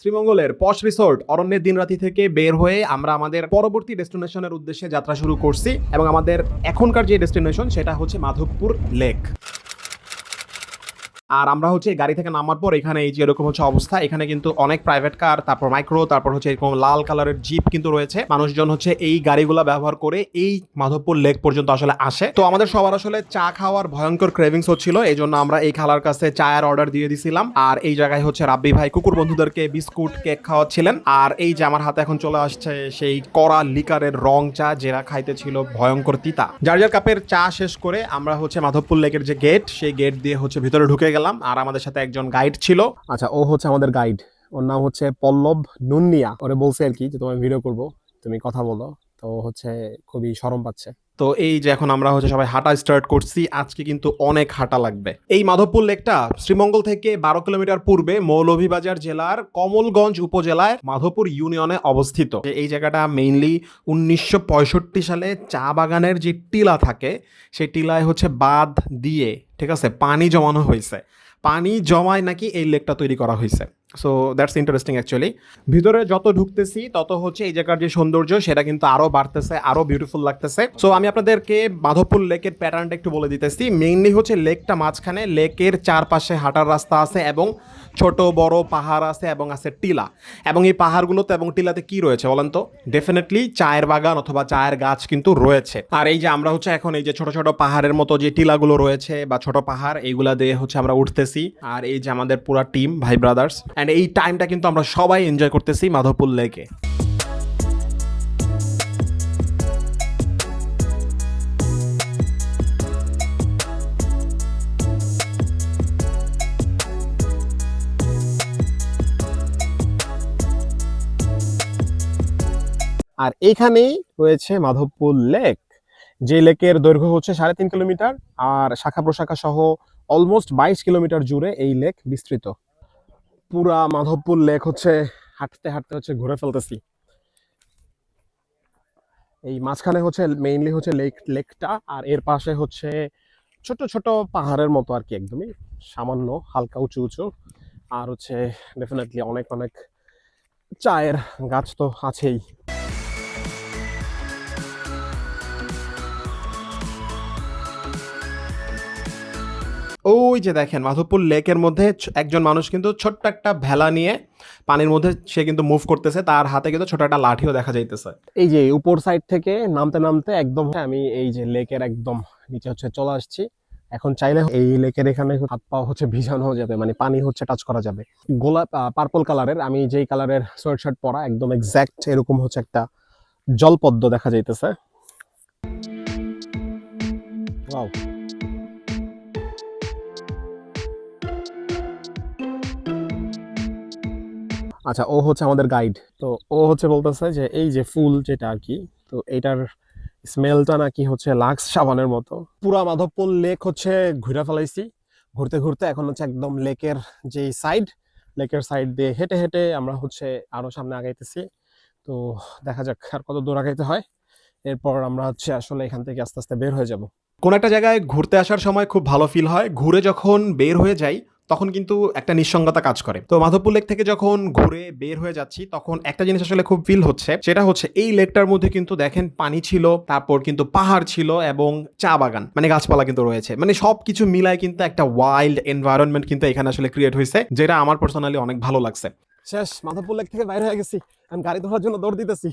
শ্রীমঙ্গলের পশ রিসোর্ট অরণ্যের দিনরাতি থেকে বের হয়ে আমরা আমাদের পরবর্তী ডেস্টিনেশনের উদ্দেশ্যে যাত্রা শুরু করছি এবং আমাদের এখনকার যে ডেস্টিনেশন সেটা হচ্ছে মাধবপুর লেক। আর আমরা হচ্ছে গাড়ি থেকে নামার পর এখানে এই যে এরকম হচ্ছে অবস্থা, এখানে কিন্তু অনেক প্রাইভেট কার তারপর মাইক্রো তারপর হচ্ছে এরকম লাল কালারের জিপ কিন্তু রয়েছে। মানুষজন হচ্ছে এই গাড়িগুলো ব্যবহার করে এই মাধবপুর লেক পর্যন্ত আসলে আসে। তো আমাদের সবার আসলে চা খাওয়ার ভয়ঙ্কর ক্রেভিংস হচ্ছিল এই জন্য আমরা এই খালার কাছে চায়ের অর্ডার দিয়ে দিছিলাম। আর এই জায়গায় হচ্ছে রাব্বি ভাই কুকুর বন্ধুদেরকে বিস্কুট কেক খাওয়াচ্ছিলেন। আর এই যে আমার হাতে এখন চলে আসছে সেই কড়া লিকারের রং চা, যেটা খাইতে ছিল ভয়ঙ্কর তিতা। যার যার কাপের চা শেষ করে আমরা হচ্ছে মাধবপুর লেকের যে গেট সেই গেট দিয়ে হচ্ছে ভিতরে ঢুকে গেলাম। আর আমাদের সাথে একজন গাইড ছিল। আচ্ছা ও হচ্ছে আমাদের গাইড ওর নাম হচ্ছে পল্লব নুনিয়া। ওরে বলছে আর কি যে তোমার ভিডিও করব তুমি কথা বলো। তো হচ্ছে খুবই শরম পাচ্ছে। তো এই যে এখন আমরা হচ্ছে সবাই হাঁটা স্টার্ট করছি আজকে কিন্তু অনেক হাঁটা লাগবে। এই মাধবপুর লেকটা শ্রীমঙ্গল থেকে বারো কিলোমিটার পূর্বে মৌলভীবাজার জেলার কমলগঞ্জ উপজেলায় মাধবপুর ইউনিয়নে অবস্থিত। এই জায়গাটা মেইনলি উনিশশো পঁয়ষট্টি সালে চা বাগানের যে টিলা থাকে সেই টিলায় হচ্ছে বাঁধ দিয়ে ঠিক আছে? পানি জমানো হয়েছে। পানি জমায় নাকি এই লেকটা তৈরি করা হয়েছে? সো দ্যাটস ইন্টারেস্টিং অ্যাকচুয়ালি ভিতরে যত ঢুকতেছি, তত হচ্ছে এই জায়গার যে সৌন্দর্য, সেটা কিন্তু আরও বাড়তেছে, আরও বিউটিফুল লাগতেছে। সো আমি আপনাদেরকে মাধবপুর লেকের প্যাটার্নটা একটু বলে দিতেছি। মেইনলি হচ্ছে লেকটা মাঝখানে, লেকের চারপাশে হাঁটার রাস্তা আছে এবং ছোট, বড় পাহাড় আছে এবং আছে টিলা। এবং এই পাহাড়গুলোতে এবং টিলাতে কি রয়েছে বলেন তো? ডেফিনেটলি চায়ের বাগান অথবা চায়ের গাছ কিন্তু রয়েছে। আর এই যে আমরা হচ্ছে এখন এই যে ছোট ছোট পাহাড়ের মতো যে টিলাগুলো রয়েছে বা ছোট পাহাড়, এইগুলা দিয়ে হচ্ছে আমরা উঠতেছি। আর এই যে আমাদের পুরো টিম ভাই ব্রাদার্স অ্যান্ড এই টাইমটা কিন্তু আমরা সবাই এনজয় করতেছি মাধবপুর লেকে আর এইখানেই রয়েছে মাধবপুর লেক যে লেকের দৈর্ঘ্য হচ্ছে সাড়ে তিন কিলোমিটার, আর শাখা প্রশাখা সহ অলমোস্ট বাইশ কিলোমিটার জুড়ে এই লেক বিস্তৃত। পুরা মাধবপুর লেক হচ্ছে হাঁটতে হাঁটতে হচ্ছে ঘুরে ফেলতেছি। এই মাঝখানে হচ্ছে মেইনলি হচ্ছে লেক, লেকটা আর এর পাশে হচ্ছে ছোট ছোট পাহাড়ের মতো আর কি একদমই। সামান্য, হালকা, উঁচু উঁচু। আর হচ্ছে ডেফিনেটলি অনেক অনেক চায়ের গাছ তো আছেই। ওই যে দেখেন, মাধবপুর লেকের মধ্যে একজন মানুষ কিন্তু ছোট্ট একটা ভেলা নিয়ে পানির মধ্যে সে কিন্তু মুভ করতেছে, তার হাতে কিন্তু ছোট একটা লাঠিও দেখা যাইতেছে। এই যে উপর সাইড থেকে নামতে নামতে একদম আমি এই যে লেকের একদম নিচে হচ্ছে চলে আসছি। এখন চাইলে এই লেকের এখানে হাত পা হচ্ছে ভিজানো যাবে মানে পানি হচ্ছে টাচ করা যাবে। গোলাপ পার্পল কালারের আমি যেই কালারের সোয়েট শার্ট পরা, একদম এক্স্যাক্ট এরকম হচ্ছে একটা জলপদ্ম দেখা যাইতেছে। Wow. আচ্ছা ও হচ্ছে আমাদের গাইড তো ও হচ্ছে বলতেছে যে, এই যে ফুল যেটা আর কি, তো এটার স্মেলটা নাকি হচ্ছে লাক্স সাবানের মতো। পুরা মাধবপুর লেক হচ্ছে ঘুরে ফেলাইছি। ঘুরতে ঘুরতে এখন হচ্ছে একদম লেকের যে সাইড লেকের সাইড দিয়ে হেঁটে হেঁটে আমরা হচ্ছে আরও সামনে আগাইতেছি। তো দেখা যাক আর কত দূর আগাইতে হয়। এরপর আমরা হচ্ছে আসলে এখান থেকে আস্তে আস্তে বের হয়ে যাব। কোন একটা জায়গায় ঘুরতে আসার সময় খুব ভালো ফিল হয়। ঘুরে যখন বের হয়ে যাই তখন কিন্তু একটা নিঃসঙ্গতা কাজ করে। তো মাধবপুর লেক থেকে যখন ঘুরে বের হয়ে যাচ্ছি, তখন একটা জিনিস আসলে খুব ফিল হচ্ছে, সেটা হচ্ছে এই লেকটার মধ্যে কিন্তু দেখেন পানি ছিল, তারপর কিন্তু পাহাড় ছিল এবং চা বাগান মানে গাছপালা কিন্তু রয়েছে। মানে সব কিছু মিলায় কিন্তু একটা ওয়াইল্ড এনভায়রনমেন্ট কিন্তু এখানে আসলে ক্রিয়েট হয়েছে, যেটা আমার পার্সোনালি অনেক ভালো লাগছে। শেষ, মাধবপুর লেক থেকে বাইরে হয়ে গেছি। আমি গাড়ি ধরার জন্য দৌড় দিতেছি।